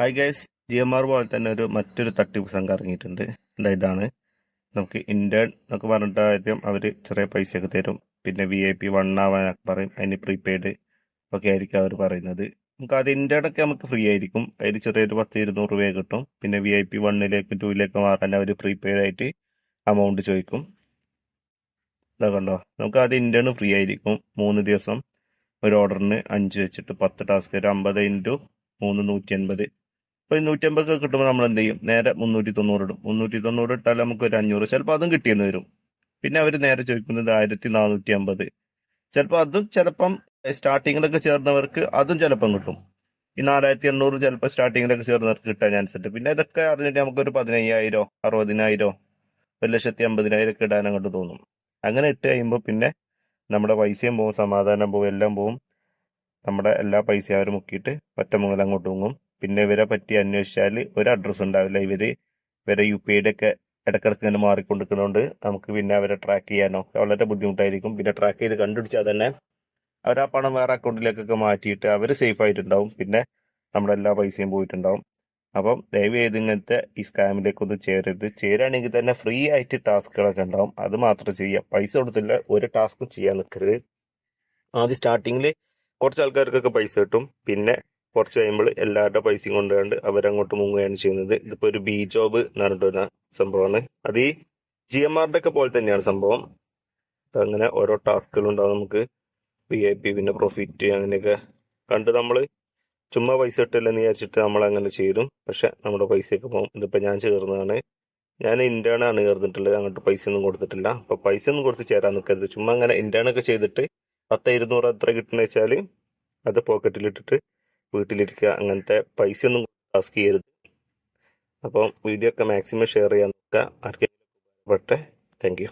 Hi guys G M R പോലെ തന്നെ ഒരു മറ്റൊരു തട്ടിപ്പ് സംഘം ഇറങ്ങിയിട്ടുണ്ട്. എന്താ ഇതാണ്? നമുക്ക് ഇന്റേൺ എന്നൊക്കെ പറഞ്ഞിട്ട് ആദ്യം അവർ ചെറിയ പൈസയൊക്കെ തരും. പിന്നെ വി ഐ പി വൺ ആവാനൊക്കെ പറയും. അതിന് പ്രീപെയ്ഡ് ഒക്കെ ആയിരിക്കും അവർ പറയുന്നത്. നമുക്ക് അത് ഇന്റേൺ ഒക്കെ നമുക്ക് ഫ്രീ ആയിരിക്കും. അതിൽ ചെറിയൊരു പത്ത് ഇരുന്നൂറ് രൂപ കിട്ടും. പിന്നെ വി ഐ പി വണ്ണിലേക്കും ടൂയിലേക്കും മാറാൻ അവർ പ്രീപെയ്ഡ് ആയിട്ട് എമൗണ്ട് ചോദിക്കും. ഇതൊക്കെ കണ്ടോ? നമുക്ക് അത് ഇന്റേൺ ഫ്രീ ആയിരിക്കും. മൂന്ന് ദിവസം. ഒരു ഓർഡറിന് അഞ്ച് വെച്ചിട്ട് പത്ത് ടാസ്ക് ഒരു അമ്പത് ഇന്റു മൂന്ന് നൂറ്റി അൻപത് ഇപ്പൊ ഈ നൂറ്റി അമ്പത് കിട്ടുമ്പോൾ നമ്മൾ എന്ത് ചെയ്യും? നേരെ മുന്നൂറ്റി തൊണ്ണൂറ് ഇടും. മുന്നൂറ്റി തൊണ്ണൂറ് ഇട്ടാൽ നമുക്ക് ഒരു അഞ്ഞൂറ്. ചിലപ്പോൾ അതും കിട്ടിയെന്ന് വരും. പിന്നെ അവർ നേരെ ചോദിക്കുന്നത് ആയിരത്തി നാനൂറ്റി അമ്പത് ചിലപ്പോൾ അതും ചിലപ്പം സ്റ്റാർട്ടിങ്ങിലൊക്കെ ചേർന്നവർക്ക് അതും ചിലപ്പം കിട്ടും. ഈ നാലായിരത്തി എണ്ണൂറ് ചിലപ്പോൾ സ്റ്റാർട്ടിങ്ങിലൊക്കെ ചേർന്നവർക്ക് കിട്ടാൻ ചാൻസ് ഉണ്ട്. പിന്നെ ഇതൊക്കെ അറിഞ്ഞിട്ട് നമുക്കൊരു പതിനയ്യായിരോ അറുപതിനായിരോ ഒരു ലക്ഷത്തി അമ്പതിനായിരം ഒക്കെ ഇടാൻ അങ്ങോട്ട് തോന്നും. അങ്ങനെ ഇട്ട് കഴിയുമ്പോൾ പിന്നെ നമ്മുടെ പൈസയും പോവും സമാധാനം പോവും എല്ലാം പോവും. നമ്മുടെ എല്ലാ പൈസയും അവർ മുക്കിയിട്ട് ഒറ്റമുങ്ങൽ അങ്ങോട്ട് മുങ്ങും പിന്നെ ഇവരെ പറ്റി അന്വേഷിച്ചാൽ ഒരു അഡ്രസ്സ് ഉണ്ടാവില്ല. ഇവർ ഇവരെ യു പി ഐയുടെ ഒക്കെ ഇടക്കിടക്ക് ഇങ്ങനെ മാറിക്കൊണ്ടിരിക്കുന്നതുകൊണ്ട് നമുക്ക് പിന്നെ അവരെ ട്രാക്ക് ചെയ്യാനോ വളരെ ബുദ്ധിമുട്ടായിരിക്കും. പിന്നെ ട്രാക്ക് ചെയ്ത് കണ്ടുപിടിച്ചാൽ തന്നെ അവർ ആ പണം വേറെ അക്കൗണ്ടിലേക്കൊക്കെ മാറ്റിയിട്ട് അവർ സേഫ് ആയിട്ടുണ്ടാവും. പിന്നെ നമ്മുടെ എല്ലാ പൈസയും പോയിട്ടുണ്ടാവും. അപ്പം ദയവ് ചെയ്ത് ഇങ്ങനത്തെ ഈ സ്കാമിലേക്ക് ഒന്ന് ചേരരുത്. ചേരുകയാണെങ്കിൽ തന്നെ ഫ്രീ ആയിട്ട് ടാസ്കുകളൊക്കെ ഉണ്ടാവും. അത് മാത്രം ചെയ്യുക പൈസ കൊടുത്തില്ല ഒരു ടാസ്കും ചെയ്യാൻ നിൽക്കരുത്. ആദ്യം സ്റ്റാർട്ടിങ്ങിൽ കുറച്ച് ആൾക്കാർക്കൊക്കെ പൈസ കിട്ടും. പിന്നെ കുറച്ച് കഴിയുമ്പോൾ എല്ലാവരുടെ പൈസയും കൊണ്ടുകൊണ്ട് അവരങ്ങോട്ട് മുങ്ങുകയാണ് ചെയ്യുന്നത്. ഇതിപ്പോ ഒരു ബി ജോബ് എന്ന് പറഞ്ഞിട്ടൊരു സംഭവമാണ്. അത് ഈ ജി എം ആറിന്റെ ഒക്കെ പോലെ തന്നെയാണ് സംഭവം. അങ്ങനെ ഓരോ ടാസ്കുകൾ ഉണ്ടാവും നമുക്ക്. വി ഐ പി പിന്നെ പ്രോഫിറ്റ് അങ്ങനെയൊക്കെ കണ്ട് നമ്മൾ ചുമ്മാ പൈസ ഇട്ടില്ലെന്ന് വിചാരിച്ചിട്ട് നമ്മൾ അങ്ങനെ ചെയ്തും. പക്ഷെ നമ്മുടെ പൈസയൊക്കെ പോകും ഇതിപ്പോ ഞാൻ ചേർന്നതാണ്. ഞാൻ ഇന്റേൺ ആണ് ചേർന്നിട്ടുള്ളത്. അങ്ങോട്ട് പൈസ ഒന്നും കൊടുത്തിട്ടില്ല. അപ്പൊ പൈസ ഒന്നും കൊടുത്ത് ചേരാൻ നിൽക്കരുത്. ചുമ്മാ അങ്ങനെ ഇന്റേൺ ഒക്കെ ചെയ്തിട്ട് പത്ത് ഇരുന്നൂറ് എത്ര കിട്ടുന്ന വെച്ചാൽ അത് പോക്കറ്റിലിട്ടിട്ട് വീട്ടിലിരിക്കുക അങ്ങനത്തെ പൈസ ഒന്നും ടാസ്ക് ചെയ്യരുത്. അപ്പം വീഡിയോ ഒക്കെ മാക്സിമം ഷെയർ ചെയ്യാൻ നോക്കുക. ആർക്കെങ്കിലും പെട്ടെ താങ്ക് യു